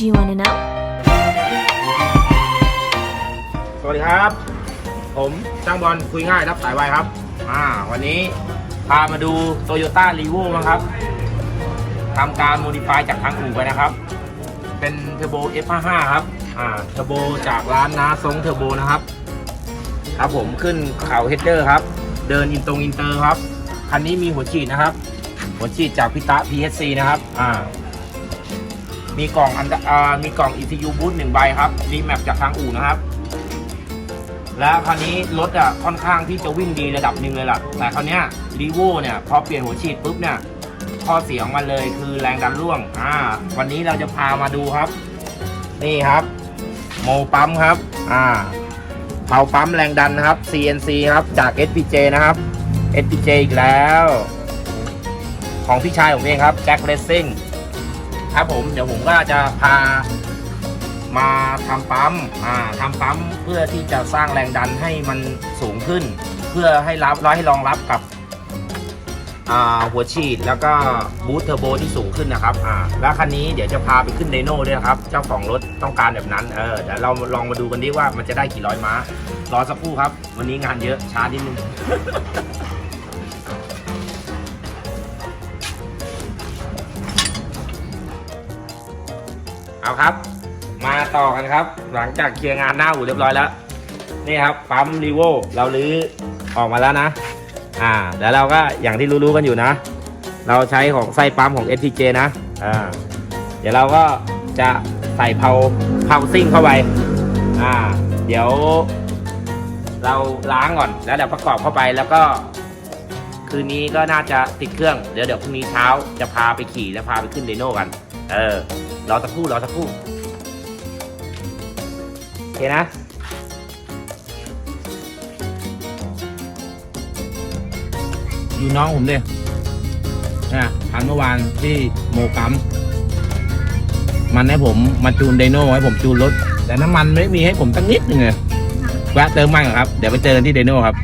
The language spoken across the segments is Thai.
Do you want to know? สวัสดีครับ ผมช่างบอลคุยง่ายรับสายไวครับ อ่า วันนี้พามาดู Toyota r e v o มั้งครับทำการโมดิฟายจากทางอู่ไปนะครับ เป็นเทอร์โบ F55 ครับ อ่า เทอร์โบจากร้านนาทรงเทอร์โบนะครับ ครับผมขึ้นเขาเฮดเดอร์ครับ เดินอินตรงอินเตอร์ครับ คันนี้มีหัวฉีดนะครับ หัวฉีดจากพิตะ PSC นะครับ อ่า มีกล่องอันอ่ามีกล่อง ECU boot หนึ่งใบครับรีแมปจากทางอู่นะครับ แล้วคราวนี้รถอะค่อนข้างที่จะวิ่งดีระดับหนึ่งเลยล่ะ แต่คราวเนี้ยรีโวเนี่ยพอเปลี่ยนหัวฉีดปุ๊บเนี่ยข้อเสียของมันเลยคือแรงดันร่วง อ่า วันนี้เราจะพามาดูครับ นี่ครับ โมปั๊มครับ อ่าเผาปั๊มแรงดันนะครับ CNC ครับจาก SPJ นะครับ SPJ อีกแล้ว ของพี่ชายผมเองครับแจ็คเลสซิ่ง ครับผมเดี๋ยวผมก็จะพามาทำปั๊มอ่าทำปั๊มเพื่อที่จะสร้างแรงดันให้มันสูงขึ้น เพื่อให้รับร้อยให้รองรับกับอ่าหัวฉีดแล้วก็บูทเทอร์โบที่สูงขึ้นนะครับอ่าแล้วคันนี้เดี๋ยวจะพาไปขึ้นไดโน่ด้วยนะครับ เจ้าของรถต้องการแบบนั้น เออเดี๋ยวเราลองมาดูกันดิว่ามันจะได้กี่ร้อยม้า รอสักครู่ครับ วันนี้งานเยอะช้านิดนึง เอาครับ มาต่อกันครับ หลังจากเคลียร์งานหน้าอู่เรียบร้อยแล้ว นี่ครับปั๊มรีโวเราลื้อออกมาแล้วนะ อ่าแล้วเราก็อย่างที่รู้ๆกันอยู่นะ เราใช้ของไส้ปั๊มของ STJ นะอ่าเดี๋ยวเราก็จะใส่เพาเพาซิ่งเข้าไปอ่า เดี๋ยว เราล้างก่อนแล้วเดี๋ยวประกอบเข้าไปแล้วก็ คืนนี้ก็น่าจะติดเครื่อง เดี๋ยวเดี๋ยวพรุ่งนี้เช้าจะพาไปขี่แล้วพาไปขึ้นเดโน่กัน เออรอสักครู่รอสักครู่โอเคนะดูน้องผมดินะพันเมื่อวานที่โมกัมมันให้ผมมาจูนไดโน่ให้ผมจูนรถ แต่น้ำมันไม่มีให้ผมตั้งนิดนึงเลยแวะเติมมันก่อนครับ เดี๋ยวไปเจอกันที่ไดโน่ครับ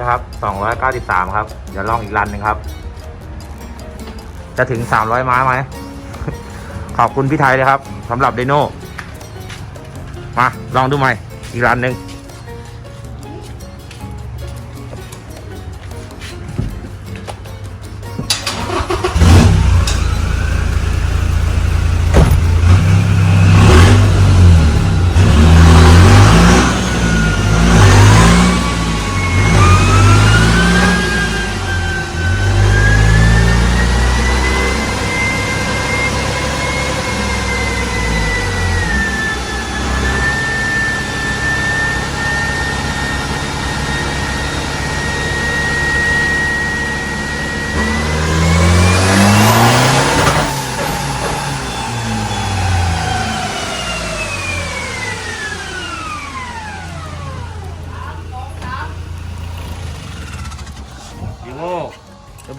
นะครับ293 ครับ เดี๋ยวลองอีกรันหนึ่งครับ จะถึง 300 ม้าไหม ขอบคุณพี่ไทยเลยครับสำหรับเดโน่มาลองดูใหม่อีกรันหนึ่ง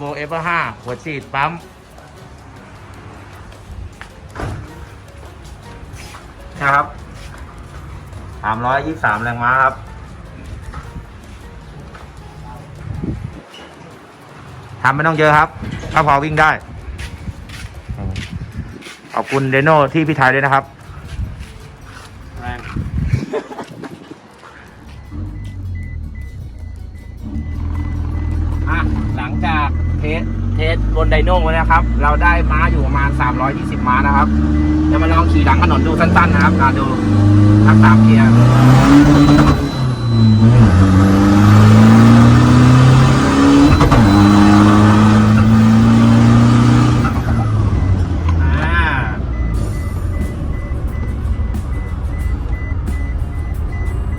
โบเอฟห้าหัวฉีดปั๊มนะครับ323แรงม้าครับ ทำไม่ต้องเยอะครับ ถ้าพอวิ่งได้ ขอบคุณเดโน่ที่พี่ไทยด้วยนะครับ เทสเทสบนไดโน่แล้นะครับ เราได้ม้าอยู่ประมาณ 320 ม้านะครับจะมาลองขี่หลังถนนดูสั้นๆนะครับมาดูทั้งสามเกียร์อ่า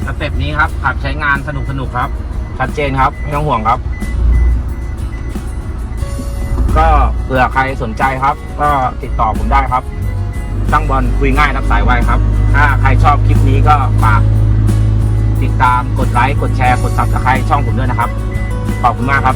สเต็ปนี้ครับขับใช้งานสนุกๆครับ ชัดเจนครับไม่ต้องห่วงครับ ก็เผื่อใครสนใจครับ ก็ติดต่อผมได้ครับช่างบอลคุยง่ายรับสายไวครับ ถ้าใครชอบคลิปนี้ก็ฝากติดตามกดไลค์กดแชร์กดซับสไครต์ช่องผมด้วยนะครับ ขอบคุณมากครับ